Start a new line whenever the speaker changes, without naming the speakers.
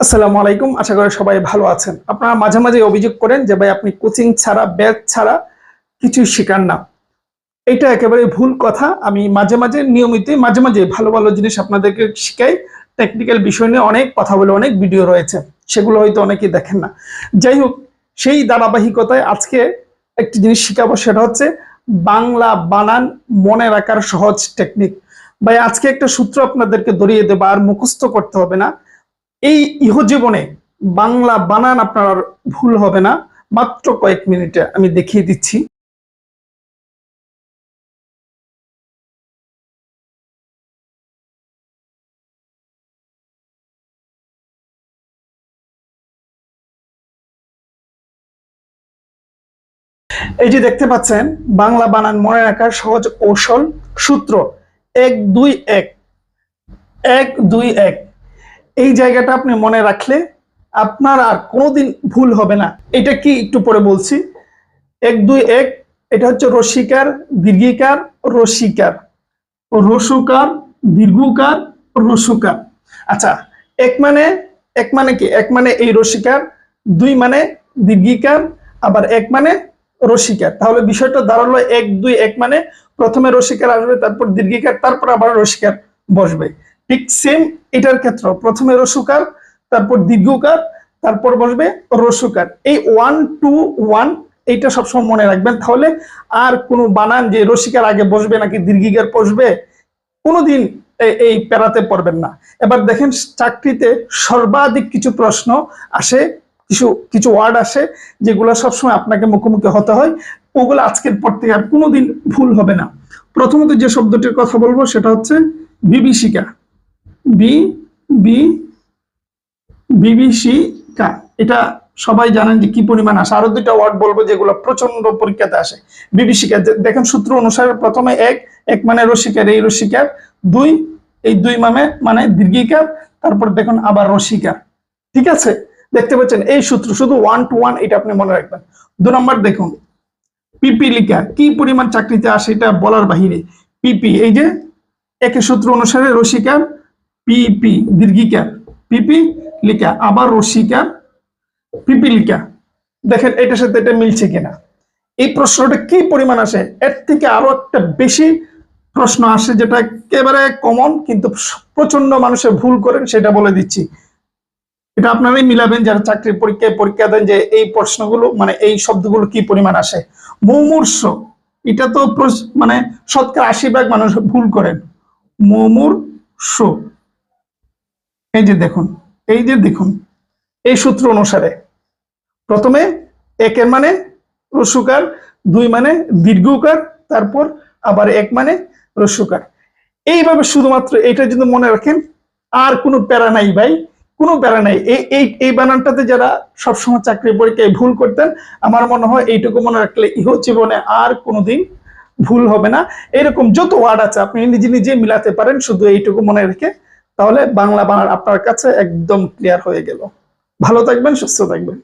আসসালামু আলাইকুম, আশা করি সবাই ভালো আছেন। আপনারা মাঝে মাঝে অভিযোগ করেন যে, ভাই, আপনি কোচিং ছাড়া, ব্যাচ ছাড়া কিছুই শেখান না। এটা একেবারে ভুল কথা। আমি মাঝে মাঝে নিয়মিত, মাঝে মাঝে ভালো ভালো জিনিস আপনাদেরকে শিখাই। টেকনিক্যাল বিষয় নিয়ে অনেক কথা বলে অনেক ভিডিও রয়েছে। সেগুলো হয়তো অনেকেই দেখেন না। যাই হোক, সেই ধারাবাহিকতায় আজকে একটি জিনিস শিখাবো, সেটা হচ্ছে বাংলা বানান মনে রাখার সহজ টেকনিক। ভাই, আজকে একটা সূত্র আপনাদেরকে ধরিয়ে দেবো, আর মুখস্থ করতে হবে না। এই ইহজীবনে বাংলা বানান আপনার ভুল হবে না। মাত্র কয়েক মিনিটে আমি দেখিয়ে দিচ্ছি। এই যে দেখতে পাচ্ছেন, বাংলা বানান মনে রাখার সহজ কৌশল, সূত্র, এক দুই এক। এক দুই এক। এই জায়গাটা আপনি মনে রাখলে আপনার আর কোনোদিন ভুল হবে না। এটা কি একটু পরে বলছি। এক, দুই, এক, এটা হচ্ছে রসিকার, দীর্ঘিকার, রসিকার। রসুকার, দীর্ঘকার, রসুকার। আচ্ছা এক মানে এক মানে কি? এক মানে এই রসিকার, দুই মানে দীর্ঘিকার, আবার এক মানে রসিকার। তাহলে বিষয়টা দাঁড়াল এক, দুই, এক মানে প্রথমে রসিকার আসবে, তারপর দীর্ঘিকার, তারপর আবার রসিকার বসবে। ঠিক সেম এটার ক্ষেত্র প্রথমে রসুকার তারপর দীর্ঘকার তারপর বসবে রসুকার এই ওয়ান টু ওয়ান এইটা সবসময় মনে রাখবেন। তাহলে আর কোনো বানান যে রসিকার আগে বসবে নাকি দীর্ঘিকার বসবে কোনোদিন এই প্যারাতে পড়বেন না। এবার দেখেন, চাকরিতে সর্বাধিক কিছু প্রশ্ন আসে, কিছু কিছু ওয়ার্ড আসে, যেগুলো সবসময় আপনাকে মুখোমুখি হতে হয়। ওগুলো আজকের পর থেকে আর কোনোদিন ভুল হবে না। প্রথমত যে শব্দটির কথা বলব, সেটা হচ্ছে বিভীষিকা। বি বি বিভীষিকা এটা সবাই জানেন যে কি পরিমাণ আসে। আরও দুইটা ওয়ার্ড বলব যেগুলো প্রচণ্ড পরীক্ষাতে আসে। বিভীষিকা দেখেন সূত্র অনুসারে প্রথমে এক এক মানে রসিকার, এই রসিকার। দুই, এই দুই মানে মানে দীর্ঘিকার। তারপর দেখুন আবার রসিকার। ঠিক আছে? দেখতে পাচ্ছেন এই সূত্র শুধু ওয়ান টু ওয়ান এটা আপনি মনে রাখবেন। দু নম্বর দেখুন। পিপিলিকা কি পরিমাণ চাকরিতে আসে এটা বলার বাহিরে। পিপি, এই যে একই সূত্র অনুসারে রসিকার পিপি দীর্ঘিকার পিপি লিকা আবার রসিকার পিপিলিকা দেখেন, এটার সাথে এটা মিলছে কিনা। এই প্রশ্নটা কি পরিমাণ আসে? এর থেকে আরও একটা বেশি প্রশ্ন আসে যেটা একেবারে কমন কিন্তু প্রচণ্ড মানুষের ভুল করেন, সেটা বলে দিচ্ছি। এটা আপনারাই মিলাবেন, যারা চাকরির পরীক্ষায় পরীক্ষা দেন যে এই প্রশ্নগুলো মানে এই শব্দগুলো কি পরিমাণ আসে। মুমূর্ষ, এটা তো মানে শতকরা আশি ভাগ মানুষ ভুল করেন। মুমূর্ষ এই যে দেখুন, এই যে দেখুন, এই সূত্র অনুসারে প্রথমে একের মানে রসুকার, দুই মানে দীর্ঘকার, তারপর আবার এক মানে রসুকার। এইভাবে শুধুমাত্র এটা যদি মনে রাখেন, আর কোনো প্যারা নাই ভাই, কোনো প্যারা নাই। এই এই বানানটাতে যারা সবসময় চাকরি পরীক্ষায় ভুল করতেন, আমার মনে হয় এইটুকু মনে রাখলে ইহ জীবনে আর কোনোদিন ভুল হবে না। এরকম যত ওয়ার্ড আছে, আপনি নিজে নিজে মিলাতে পারেন, শুধু এইটুকু মনে রেখে তাহলে বাংলা বানান আপনার কাছে একদম ক্লিয়ার হয়ে গেল। ভালো থাকবেন সুস্থ থাকবেন।